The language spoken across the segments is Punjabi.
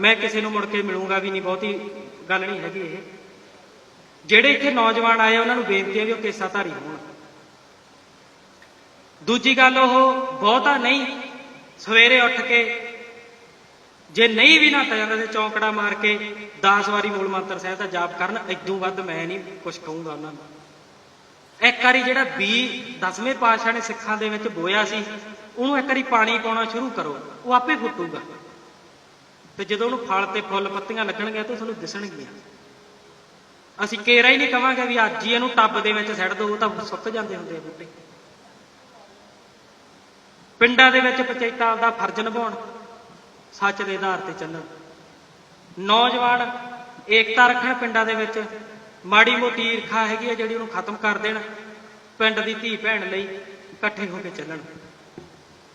ਮੈਂ ਕਿਸੇ ਨੂੰ ਮੁੜ ਕੇ ਮਿਲੂੰਗਾ ਵੀ ਨਹੀਂ, ਬਹੁਤੀ ਗੱਲ ਨਹੀਂ ਹੈਗੀ ਇਹ। ਜਿਹੜੇ ਇੱਥੇ ਨੌਜਵਾਨ ਆਏ ਉਹਨਾਂ ਨੂੰ ਬੇਨਤੀ ਹੈ ਵੀ ਉਹ ਕੇਸਾਧਾਰੀ ਹੋਣ। ਦੂਜੀ ਗੱਲ ਉਹ ਬਹੁਤਾ ਨਹੀਂ, ਸਵੇਰੇ ਉੱਠ ਕੇ ਜੇ ਨਹੀਂ ਵੀ ਨਾ ਜਾਂਦਾ ਤੇ ਚੌਂਕੜਾ ਮਾਰ ਕੇ 10 ਵਾਰੀ ਮੂਲ ਮੰਤਰ ਸਾਹਿਬ ਦਾ ਜਾਪ ਕਰਨ ਇਦੋਂ ਵੱਧ ਮੈਂ ਨਹੀਂ ਕੁਝ ਕਹੂੰਗਾ ਉਹਨਾਂ ਨੂੰ। ਇੱਕ ਵਾਰੀ ਜਿਹੜਾ ਬੀ 10ਵੇਂ ਪਾਤਸ਼ਾਹ ਨੇ ਸਿੱਖਾਂ ਦੇ ਵਿੱਚ ਬੋਇਆ ਸੀ, ਉਹਨੂੰ ਇੱਕ ਵਾਰੀ ਪਾਣੀ ਪਾਉਣਾ ਸ਼ੁਰੂ ਕਰੋ, ਉਹ ਆਪੇ ਫੁੱਟੂਗਾ। ਤੇ ਜਦੋਂ ਉਹਨੂੰ ਫਲ ਤੇ ਫੁੱਲ ਪੱਤੀਆਂ ਲੱਗਣਗੀਆਂ ਤਾਂ ਤੁਹਾਨੂੰ ਦਿਸਣਗੀਆਂ। ਅਸੀਂ ਕੇਰਾ ਹੀ ਨਹੀਂ ਕਵਾਂਗੇ ਵੀ ਅੱਜ ਹੀ ਇਹਨੂੰ ਟੱਬ ਦੇ ਵਿੱਚ ਸੱਟ ਦੋ, ਉਹ ਤਾਂ ਸੁੱਕ ਜਾਂਦੇ ਹੁੰਦੇ ਆ ਬੂਟੇ। ਪਿੰਡਾਂ ਦੇ ਵਿੱਚ ਪੰਚਾਇਤਾਂ ਆਪਦਾ ਫਰਜ਼ ਨਿਭਾਉਣ, ਸੱਚ ਦੇ ਆਧਾਰ ਤੇ ਚੱਲਣ। ਨੌਜਵਾਨ ਏਕਤਾ ਰੱਖਣ ਪਿੰਡਾਂ ਦੇ ਵਿੱਚ, ਮਾੜੀ ਮੋਟੀ ਈਰਖਾ ਹੈਗੀ ਆ ਜਿਹੜੀ ਉਹਨੂੰ ਖਤਮ ਕਰ ਦੇਣ, ਪਿੰਡ ਦੀ ਧੀ ਭੈਣ ਲਈ ਇਕੱਠੇ ਹੋ ਕੇ ਚੱਲਣ।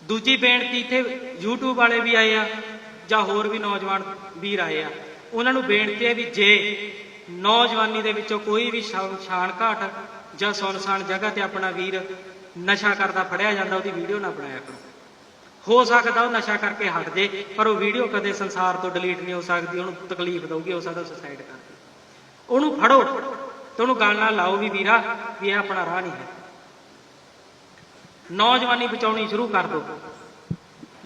ਦੂਜੀ ਬੇਨਤੀ ਇੱਥੇ YouTube ਵਾਲੇ ਵੀ ਆਏ ਆ ਜਾਂ ਹੋਰ ਵੀ ਨੌਜਵਾਨ ਵੀਰ ਆਏ ਆ, ਉਹਨਾਂ ਨੂੰ ਬੇਨਤੀ ਹੈ ਵੀ ਜੇ ਨੌਜਵਾਨੀ ਦੇ ਵਿੱਚੋਂ ਕੋਈ ਵੀ ਸ਼ਾ- ਸ਼ਾਨ ਘਾਟ ਜਾਂ ਸੁਨਸਾਨ ਜਗ੍ਹਾ ਤੇ ਆਪਣਾ ਵੀਰ ਨਸ਼ਾ ਕਰਦਾ ਫੜਿਆ ਜਾਂਦਾ, ਉਹਦੀ ਵੀਡੀਓ ਨਾ ਬਣਾਇਆ ਕਰੋ। ਹੋ ਸਕਦਾ ਉਹ ਨਸ਼ਾ ਕਰਕੇ ਹਟ ਜੇ, ਪਰ ਉਹ ਵੀਡੀਓ ਕਦੇ ਸੰਸਾਰ ਤੋਂ ਡਿਲੀਟ ਨਹੀਂ ਹੋ ਸਕਦੀ, ਉਹਨੂੰ ਤਕਲੀਫ ਦਊਗੀ ਹੋ ਸਕਦਾ ਸੁਸਾਈਡ ਕਰ ਦੇ ਉਹਨੂੰ ਫੜੋ ਤੇ ਉਹਨੂੰ ਗੱਲ ਨਾਲ ਲਾਓ ਵੀ ਵੀਰਾ, ਵੀ ਇਹ ਆਪਣਾ ਰਾਹ ਨਹੀਂ ਹੈ। ਨੌਜਵਾਨੀ ਬਚਾਉਣੀ ਸ਼ੁਰੂ ਕਰ ਦਿਓ।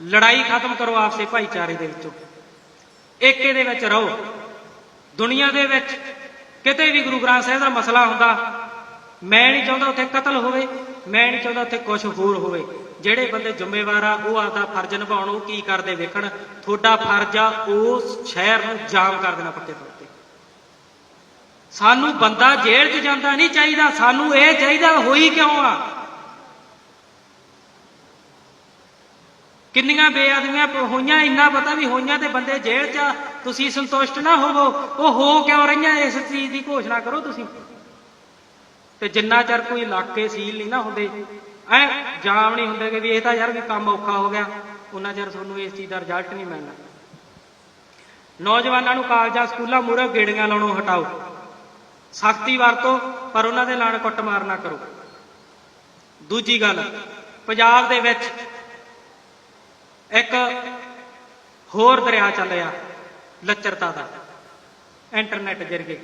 ਲੜਾਈ ਖਤਮ ਕਰੋ ਆਪਸੇ ਭਾਈਚਾਰੇ ਦੇ ਵਿੱਚੋਂ। ਏਕੇ ਦੇ ਵਿੱਚ ਰਹੋ। ਦੁਨੀਆ ਦੇ ਵਿੱਚ ਕਿਤੇ ਵੀ ਗੁਰੂ ਗ੍ਰੰਥ ਸਾਹਿਬ ਦਾ ਮਸਲਾ ਹੁੰਦਾ, ਮੈਂ ਨਹੀਂ ਚਾਹੁੰਦਾ ਉੱਥੇ ਕਤਲ ਹੋਵੇ, ਮੈਂ ਨਹੀਂ ਚਾਹੁੰਦਾ ਉੱਥੇ ਕੁਝ ਹੋਰ ਹੋਵੇ। ਜਿਹੜੇ ਬੰਦੇ ਜ਼ਿੰਮੇਵਾਰ ਆ, ਉਹ ਆਪਦਾ ਫਰਜ਼ ਨਿਭਾਉਣ, ਉਹ ਕੀ ਕਰਦੇ ਵੇਖਣ। ਤੁਹਾਡਾ ਫਰਜ਼ ਆ, ਉਸ ਸ਼ਹਿਰ ਨੂੰ ਜਾਮ ਕਰ ਦੇਣਾ ਪੱਕੇ ਤੌਰ ਤੇ। ਸਾਨੂੰ ਬੰਦਾ ਜੇਲ੍ਹ 'ਚ ਜਾਂਦਾ ਨਹੀਂ ਚਾਹੀਦਾ, ਸਾਨੂੰ ਇਹ ਚਾਹੀਦਾ ਹੋਈ ਕਿਉਂ ਆ? ਕਿੰਨੀਆਂ ਬੇਅਦਬੀਆਂ ਹੋਈਆਂ ਇੰਨਾ ਪਤਾ ਵੀ ਹੋਈਆਂ ਤੇ ਬੰਦੇ ਜੇਲ੍ਹ 'ਚ ਆ, ਤੁਸੀਂ ਸੰਤੁਸ਼ਟ ਨਾ ਹੋਵੋ। ਉਹ ਹੋ ਕਿਉਂ ਰਹੀਆਂ? ਇਸ ਚੀਜ਼ ਦੀ ਘੋਸ਼ਣਾ ਕਰੋ ਤੁਸੀਂ। ਤੇ ਜਿੰਨਾ ਚਿਰ ਕੋਈ ਇਲਾਕੇ ਸੀਲ ਨਹੀਂ ਨਾ ਹੁੰਦੇ ਐ ਜਾਮ ਨਹੀਂ ਹੁੰਦੇ ਕਿ ਵੀ ਇਹ ਤਾਂ ਯਾਰ ਵੀ ਕੰਮ ਔਖਾ ਹੋ ਗਿਆ। ਉਹਨਾਂ ਚਿਰ ਤੁਹਾਨੂੰ ਇਸ ਚੀਜ਼ ਦਾ ਰਿਜ਼ਲਟ ਨਹੀਂ ਮਿਲਣਾ। ਨੌਜਵਾਨਾਂ ਨੂੰ ਕਾਲਜਾਂ ਸਕੂਲਾਂ ਮੂਹਰੇ ਗੇੜੀਆਂ ਲਾਉਣੋਂ ਹਟਾਓ। ਸਖਤੀ ਵਰਤੋ ਪਰ ਉਹਨਾਂ ਦੇ ਨਾਲ ਕੁੱਟਮਾਰ ਨਾ ਕਰੋ। ਦੂਜੀ ਗੱਲ ਪੰਜਾਬ ਦੇ ਵਿੱਚ ਇੱਕ ਹੋਰ ਦਰਿਆ ਚੱਲਿਆ ਲੱਚਰਤਾ ਦਾ। ਇੰਟਰਨੈਟ ਜਰੀਏ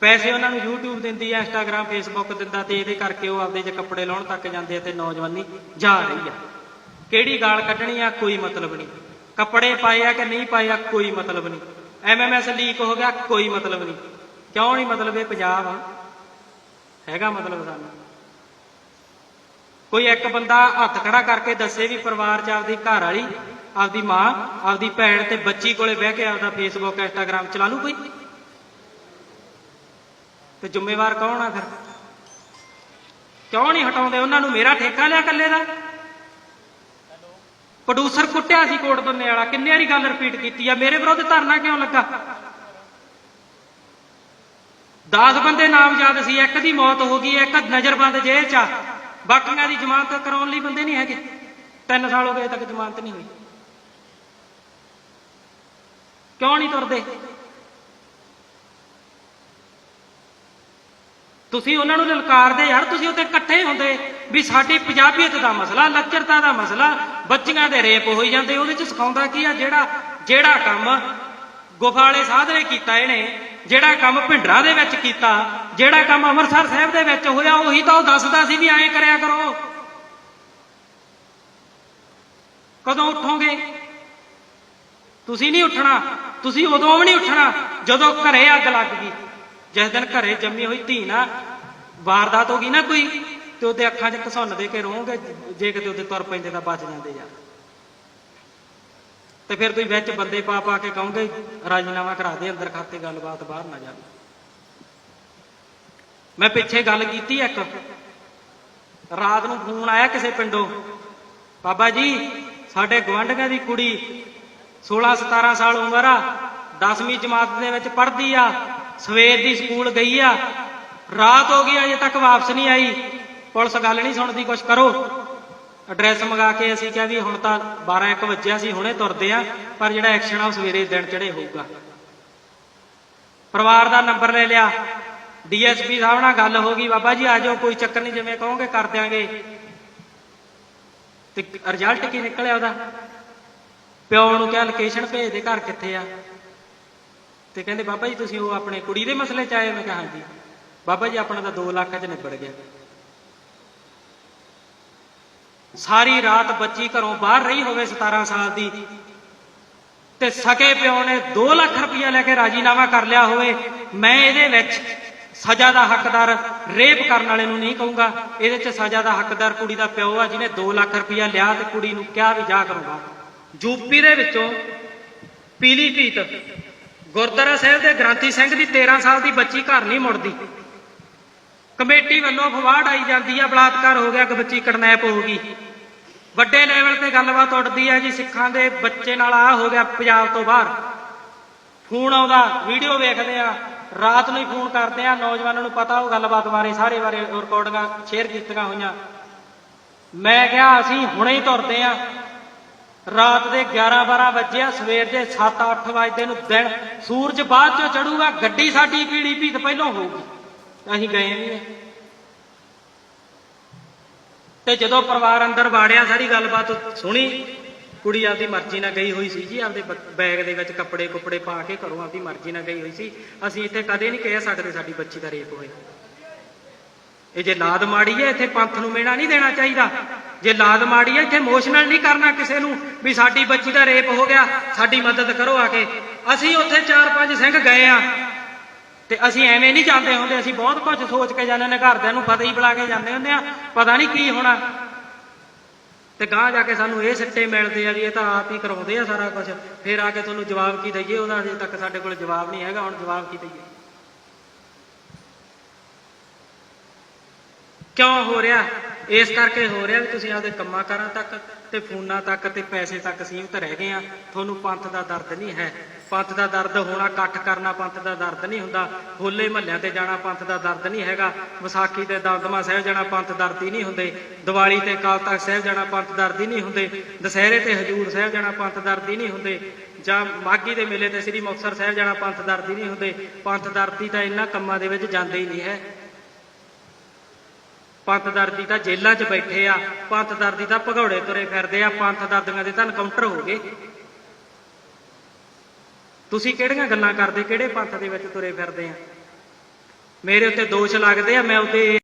ਪੈਸੇ ਉਹਨਾਂ ਨੂੰ YouTube ਦਿੰਦੀ ਹੈ Instagram, Facebook ਦਿੰਦਾ ਤੇ ਇਹਦੇ ਕਰਕੇ ਉਹ ਆਪਦੇ ਜੇ ਕੱਪੜੇ ਲਾਉਣ ਤੱਕ ਜਾਂਦੇ ਆ ਤੇ ਨੌਜਵਾਨੀ ਜਾ ਰਹੀ ਆ। ਕਿਹੜੀ ਗਾਲ ਕੱਢਣੀ ਆ, ਕੋਈ ਮਤਲਬ ਨਹੀਂ। ਕੱਪੜੇ ਪਾਏ ਆ ਕਿ ਨਹੀਂ ਪਾਏ ਆ, ਕੋਈ ਮਤਲਬ ਨਹੀਂ। ਐਮਐਮਐਸ ਲੀਕ ਹੋ ਗਿਆ, ਕੋਈ ਮਤਲਬ ਨਹੀਂ। ਕਿਉਂ ਨਹੀਂ ਮਤਲਬ ਇਹ ਪੰਜਾਬ ਆ? ਹੈਗਾ ਮਤਲਬ ਸਾਨੂੰ। ਕੋਈ ਇੱਕ ਬੰਦਾ ਹੱਥ ਖੜਾ ਕਰਕੇ ਦੱਸੇ ਵੀ ਪਰਿਵਾਰ 'ਚ ਆਪਦੀ ਘਰ ਵਾਲੀ, ਆਪਦੀ ਮਾਂ, ਆਪਦੀ ਭੈਣ ਤੇ ਬੱਚੀ ਕੋਲੇ ਬਹਿ ਕੇ ਆਪਦਾ ਫੇਸਬੁੱਕ ਇੰਸਟਾਗ੍ਰਾਮ ਚਲਾ ਲੂ ਕੋਈ? ਤੇ ਜ਼ਿੰਮੇਵਾਰ ਕੌਣ ਆ ਫਿਰ? ਕਿਉਂ ਨਹੀਂ ਹਟਾਉਂਦੇ? ਉਹਨਾਂ ਨੂੰ ਮੇਰਾ ਠੇਕਾ ਲਿਆ ਇਕੱਲੇ ਦਾ। ਪ੍ਰੋਡਿਊਸਰ ਕੁੱਟਿਆ ਸੀ ਕੋਟ ਦੰਨੇ ਵਾਲਾ। ਕਿੰਨੇ ਵਾਰੀ ਗੱਲ ਰਿਪੀਟ ਕੀਤੀ ਆ? ਮੇਰੇ ਵਿਰੁੱਧ ਧਰਨਾ ਕਿਉਂ ਲੱਗਾ? 10 ਬੰਦੇ ਨਾਮਜ਼ਦ ਸੀ। ਇੱਕ ਦੀ ਮੌਤ ਹੋ ਗਈ, ਇੱਕ ਨਜ਼ਰਬੰਦ ਜੇਲ੍ਹ 'ਚ ਆ। ਬਾਕੀਆਂ ਦੀ ਜ਼ਮਾਨਤ ਕਰਾਉਣ ਲਈ ਬੰਦੇ ਨਹੀਂ ਹੈਗੇ। 3 ਸਾਲ ਹੋ ਗਏ ਤੱਕ ਜ਼ਮਾਨਤ ਨਹੀਂ ਹੋਈ। ਕਿਉਂ ਨਹੀਂ ਤੁਰਦੇ? ਤੁਸੀਂ ਉਹਨਾਂ ਨੂੰ ਲਲਕਾਰਦੇ ਯਾਰ, ਤੁਸੀਂ ਉੱਤੇ ਇਕੱਠੇ ਹੁੰਦੇ ਵੀ ਸਾਡੀ ਪੰਜਾਬੀਅਤ ਦਾ ਮਸਲਾ, ਲੱਚਰਤਾ ਦਾ ਮਸਲਾ, ਬੱਚੀਆਂ ਦੇ ਰੇਪ ਹੋਈ ਜਾਂਦੇ, ਉਹਦੇ ਚ ਸਿਖਾਉਂਦਾ ਕੀ ਆ ਜਿਹੜਾ ਜਿਹੜਾ ਕੰਮ ਗੁਫਾਲੇ ਸਾਧ ਨੇ ਕੀਤਾ ਇਹਨੇ ਜਿਹੜਾ ਕੰਮ ਭਿੰਡਰਾਂ ਦੇ ਵਿੱਚ ਕੀਤਾ, ਜਿਹੜਾ ਕੰਮ ਅੰਮ੍ਰਿਤਸਰ ਸਾਹਿਬ ਦੇ ਵਿੱਚ ਹੋਇਆ, ਉਹੀ ਤਾਂ ਉਹ ਦੱਸਦਾ ਸੀ ਵੀ ਐਂ ਕਰਿਆ ਕਰੋ। ਕਦੋਂ ਉੱਠੋਗੇ? ਤੁਸੀਂ ਨਹੀਂ ਉੱਠਣਾ, ਤੁਸੀਂ ਉਦੋਂ ਵੀ ਨਹੀਂ ਉੱਠਣਾ, ਜਦੋਂ ਘਰੇ ਅੱਗ ਲੱਗ ਗਈ। ਜਿਸ ਦਿਨ ਘਰੇ ਜੰਮੀ ਹੋਈ ਧੀ ਨਾ, ਵਾਰਦਾਤ ਹੋ ਗਈ ਨਾ ਕੋਈ, ਤੇ ਉਹਦੇ ਅੱਖਾਂ 'ਚ ਘਸੁੰਨ ਦੇ ਕੇ ਰੋਗੇ, ਜੇ ਕਿਤੇ ਉਹਦੇ ਤੁਰ ਪੈਂਦੇ ਤਾਂ ਬਚ ਜਾਂਦੇ ਯਾਰ ਤੇ ਫਿਰ ਤੁਸੀਂ ਵਿੱਚ ਬੰਦੇ ਪਾ ਪਾ ਕੇ ਕਹੋਗੇ, ਰਾਜੀਨਾਮਾ ਕਰਾ ਦੇ ਅੰਦਰ ਖਾਤੇ, ਗੱਲਬਾਤ ਬਾਹਰ ਨਾ ਜਾਵੇ। ਮੈਂ ਪਿੱਛੇ ਗੱਲ ਕੀਤੀ ਇੱਕ। ਰਾਤ ਨੂੰ ਫੋਨ ਆਇਆ ਕਿਸੇ ਪਿੰਡੋਂ। ਬਾਬਾ ਜੀ, ਸਾਡੇ ਗਵਾਂਢੀਆਂ ਦੀ ਕੁੜੀ 16 17 ਸਾਲ ਉਮਰ ਆ 10ਵੀਂ ਜਮਾਤ ਦੇ ਵਿੱਚ ਪੜ੍ਹਦੀ ਆ, ਸਵੇਰ ਦੀ ਸਕੂਲ ਗਈ ਆ। ਰਾਤ ਹੋ ਗਈ, ਅਜੇ ਤੱਕ ਵਾਪਸ ਨਹੀਂ ਆਈ। ਪੁਲਿਸ ਗੱਲ ਨਹੀਂ ਸੁਣਦੀ, ਕੁਛ ਕਰੋ। ਐਡਰੈਸ ਮੰਗਾ ਕੇ ਅਸੀਂ ਕਿਹਾ ਵੀ ਹੁਣ ਤਾਂ 12 1 ਵਜੇ ਅਸੀਂ ਹੁਣੇ ਤੁਰਦੇ ਆ ਪਰ ਜਿਹੜਾ ਐਕਸ਼ਨ ਆ ਉਹ ਸਵੇਰੇ ਦਿਨ ਚੜੇ ਹੋਊਗਾ। ਪਰਿਵਾਰ ਦਾ ਨੰਬਰ ਲੈ ਲਿਆ। ਡੀਐਸਪੀ ਸਾਹਿਬ ਨਾਲ ਗੱਲ ਹੋ ਗਈ, ਬਾਬਾ ਜੀ ਆ ਜਾਓ, ਕੋਈ ਚੱਕਰ ਨਹੀਂ, ਜਿਵੇਂ ਕਹੋਗੇ ਕਰ ਦਿਆਂਗੇ। ਤੇ ਰਿਜ਼ਲਟ ਕੀ ਨਿਕਲਿਆ ਉਹਦਾ? ਪਿਓ ਨੂੰ ਕਿਹਾ ਲੋਕੇਸ਼ਨ ਭੇਜ ਦੇ, ਘਰ ਕਿੱਥੇ ਆ? ਤੇ ਕਹਿੰਦੇ, ਬਾਬਾ ਜੀ, ਤੁਸੀਂ ਉਹ ਆਪਣੇ ਕੁੜੀ ਦੇ ਮਸਲੇ ਚ ਆਏ ਮੈਂ ਕਿਹਾ, ਹਾਂਜੀ। ਬਾਬਾ ਜੀ, ਆਪਣਾ ਤਾਂ 2 ਲੱਖ ਚ ਨਿਬੜ ਗਿਆ। ਸਾਰੀ ਰਾਤ ਬੱਚੀ ਘਰੋਂ ਬਾਹਰ ਰਹੀ ਹੋਵੇ 17 ਸਾਲ ਦੀ ਤੇ ਸਕੇ ਪਿਓ ਨੇ 2 ਲੱਖ ਰੁਪਇਆ ਲੈ ਕੇ ਰਾਜੀਨਾਮਾ ਕਰ ਲਿਆ ਹੋਵੇ, ਮੈਂ ਇਹਦੇ ਵਿੱਚ ਸਜ਼ਾ ਦਾ ਹੱਕਦਾਰ ਰੇਪ ਕਰਨ ਵਾਲੇ ਨੂੰ ਨਹੀਂ ਕਹੂੰਗਾ। ਇਹਦੇ 'ਚ ਸਜ਼ਾ ਦਾ ਹੱਕਦਾਰ ਕੁੜੀ ਦਾ ਪਿਓ ਆ, ਜਿਹਨੇ 2 ਲੱਖ ਰੁਪਇਆ ਲਿਆ ਤੇ ਕੁੜੀ ਨੂੰ ਕਿਹਾ ਵੀ ਜਾ ਕਰੂਗਾ। ਯੂਪੀ ਦੇ ਵਿੱਚੋਂ ਪੀਲੀਭੀਤ ਗੁਰਦੁਆਰਾ ਸਾਹਿਬ ਦੇ ਗ੍ਰੰਥੀ ਸਿੰਘ ਦੀ 13 ਸਾਲ ਦੀ ਬੱਚੀ ਘਰ ਨਹੀਂ ਮੁੜਦੀ। ਕਮੇਟੀ ਵੱਲੋਂ ਫਵਾੜ ਆਈ ਜਾਂਦੀ ਆ, ਬਲਾਤਕਾਰ ਹੋ ਗਿਆ ਕਿ ਬੱਚੀ ਕਿਡਨੈਪ ਹੋ ਗਈ। ਵੱਡੇ ਲੈਵਲ ਤੇ ਗੱਲਬਾਤ ਉੱਠਦੀ ਹੈ ਜੀ, ਸਿੱਖਾਂ ਦੇ ਬੱਚੇ ਨਾਲ ਆ ਹੋ ਗਿਆ ਪੰਜਾਬ ਤੋਂ ਬਾਹਰ। ਫੋਨ ਆਉਂਦਾ, ਵੀਡੀਓ ਵੇਖਦੇ ਆ, ਰਾਤ ਨੂੰ ਹੀ ਫੋਨ ਕਰਦੇ ਆ, ਨੌਜਵਾਨਾਂ ਨੂੰ ਪਤਾ ਉਹ ਗੱਲਬਾਤ ਬਾਰੇ, ਸਾਰੇ ਬਾਰੇ ਰਿਕਾਰਡਿੰਗਾਂ, ਸ਼ੇਅਰ ਕੀਤੀਆਂ ਹੋਈਆਂ। ਮੈਂ ਕਿਹਾ, ਅਸੀਂ ਹੁਣੇ ਹੀ ਤੁਰਦੇ ਆ। ਰਾਤ ਦੇ 11 12 ਵਜੇ ਆ, ਸਵੇਰ ਦੇ 7 8 ਵਜੇ ਨੂੰ ਦਿਨ ਸੂਰਜ ਬਾਅਦ ਚੋਂ ਚੜੂਗਾ, ਗੱਡੀ ਸਾਡੀ ਪੀੜੀ ਭੀਤ ਪਹਿਲਾਂ ਹੋਊਗੀ। ਅਸੀਂ ਗਏ ਵੀ ਤੇ ਜਦੋਂ ਪਰਿਵਾਰ ਅੰਦਰ ਵਾੜਿਆ, ਸਾਰੀ ਗੱਲਬਾਤ ਸੁਣੀ। ਕੁੜੀ ਆਪਦੀ ਮਰਜ਼ੀ ਨਾਲ ਗਈ ਹੋਈ ਸੀ ਜੀ, ਆਪਦੇ ਬੈਗ ਦੇ ਵਿੱਚ ਕੱਪੜੇ ਕੁਪੜੇ ਪਾ ਕੇ ਘਰੋਂ ਆਪਦੀ ਮਰਜ਼ੀ ਨਾਲ ਗਈ ਹੋਈ ਸੀ। ਅਸੀਂ ਇੱਥੇ ਕਦੇ ਨਹੀਂ ਕਹਿ ਸਕਦੇ ਸਾਡੀ ਬੱਚੀ ਦਾ ਰੇਪ ਹੋਏ ਇਹ ਜੇ ਲਾਦ ਮਾੜੀ ਹੈ, ਇੱਥੇ ਪੰਥ ਨੂੰ ਮੇਣਾ ਨਹੀਂ ਦੇਣਾ ਚਾਹੀਦਾ। ਜੇ ਲਾਦ ਮਾੜੀ ਹੈ, ਇੱਥੇ ਇਮੋਸ਼ਨਲ ਨਹੀਂ ਕਰਨਾ ਕਿਸੇ ਨੂੰ ਵੀ ਸਾਡੀ ਬੱਚੀ ਦਾ ਰੇਪ ਹੋ ਗਿਆ, ਸਾਡੀ ਮਦਦ ਕਰੋ ਆ ਕੇ। ਅਸੀਂ ਉੱਥੇ ਚਾਰ ਪੰਜ ਸਿੰਘ ਗਏ ਆ। ਤੇ ਅਸੀਂ ਐਵੇਂ ਨਹੀਂ ਜਾਂਦੇ ਹੁੰਦੇ, ਅਸੀਂ ਬਹੁਤ ਕੁਝ ਸੋਚ ਕੇ ਜਾਂਦੇ ਨੇ ਘਰਦਿਆਂ ਨੂੰ ਪਤਾ ਹੀ ਬੁਲਾ ਕੇ ਜਾਂਦੇ ਹੁੰਦੇ ਆ, ਪਤਾ ਨਹੀਂ ਕੀ ਹੋਣਾ। ਤੇ ਗਾਂ ਜਾ ਕੇ ਸਾਨੂੰ ਇਹ ਸਿੱਟੇ ਮਿਲਦੇ ਆ ਜੀ ਇਹ ਤਾਂ ਆਪ ਹੀ ਕਰਾਉਂਦੇ ਆ ਸਾਰਾ ਕੁਝ। ਫਿਰ ਆ ਕੇ ਤੁਹਾਨੂੰ ਜਵਾਬ ਕੀ ਦਈਏ, ਉਹਦਾ ਅਜੇ ਤੱਕ ਸਾਡੇ ਕੋਲ ਜਵਾਬ ਨਹੀਂ ਹੈਗਾ, ਹੁਣ ਜਵਾਬ ਕੀ ਦਈਏ? ਕਿਉਂ ਹੋ ਰਿਹਾ? ਇਸ ਕਰਕੇ ਹੋ ਰਿਹਾ ਵੀ ਤੁਸੀਂ ਆਪਦੇ ਕੰਮਾਂ ਕਾਰਾਂ ਤੱਕ ਤੇ ਫੋਨਾਂ ਤੱਕ ਤੇ ਪੈਸੇ ਤੱਕ ਸੀਮਤ ਰਹਿ ਗਏ ਆ। ਤੁਹਾਨੂੰ ਪੰਥ ਦਾ ਦਰਦ ਨਹੀਂ ਹੈ। ਪੰਥ ਦਾ ਦਰਦ ਹੋਣਾ, ਇਕੱਠ ਕਰਨਾ ਪੰਥ ਦਾ ਦਰਦ ਨਹੀਂ ਹੁੰਦਾ। ਹੋਲੇ ਮਹੱਲਿਆਂ ਤੇ ਜਾਣਾ ਪੰਥ ਦਾ ਦਰਦ ਨਹੀਂ ਹੈਗਾ। ਵਿਸਾਖੀ ਤੇ ਦਮਦਮਾ ਸਾਹਿਬ ਜਾਣਾ ਪੰਥ ਦਰਦੀ ਨਹੀਂ ਹੁੰਦੇ। ਦੀਵਾਲੀ ਤੇ ਕਾਲ ਤਖਤ ਸਾਹਿਬ ਜਾਣਾ ਪੰਥ ਦਰਦੀ ਨਹੀਂ ਹੁੰਦੇ। ਦੁਸਹਿਰੇ ਤੇ ਹਜੂਰ ਸਾਹਿਬ ਜਾਣਾ ਪੰਥ ਦਰਦੀ ਨਹੀਂ ਹੁੰਦੇ। ਜਾਂ ਮਾਗੀ ਦੇ ਮੇਲੇ ਤੇ ਸ੍ਰੀ ਮੁਕਤਸਰ ਸਾਹਿਬ ਜਾਣਾ ਪੰਥ ਦਰਦੀ ਨਹੀਂ ਹੁੰਦੇ। ਪੰਥ ਦਰਦੀ ਤਾਂ ਇਹਨਾਂ ਕੰਮਾਂ ਦੇ ਵਿੱਚ ਜਾਂਦੇ ਹੀ ਨਹੀਂ ਹੈ। ਪੰਥ ਦਰਦੀ ਤਾਂ ਜੇਲ੍ਹਾਂ 'ਚ ਬੈਠੇ ਆ, ਪੰਥ ਦਰਦੀ ਤਾਂ ਭਗੌੜੇ ਤੁਰੇ ਫਿਰਦੇ ਆ, ਪੰਥ ਦਰਦੀਆਂ ਦੇ ਤਾਂ ਐਨਕਾਊਂਟਰ ਹੋ ਗਏ। ਤੁਸੀਂ ਕਿਹੜੀਆਂ ਗੱਲਾਂ ਕਰਦੇ, ਕਿਹੜੇ ਪੰਥ ਦੇ ਵਿੱਚ ਤੁਰੇ ਫਿਰਦੇ ਆ? ਮੇਰੇ ਉੱਤੇ ਦੋਸ਼ ਲੱਗਦੇ ਆ, ਮੈਂ ਉੱਤੇ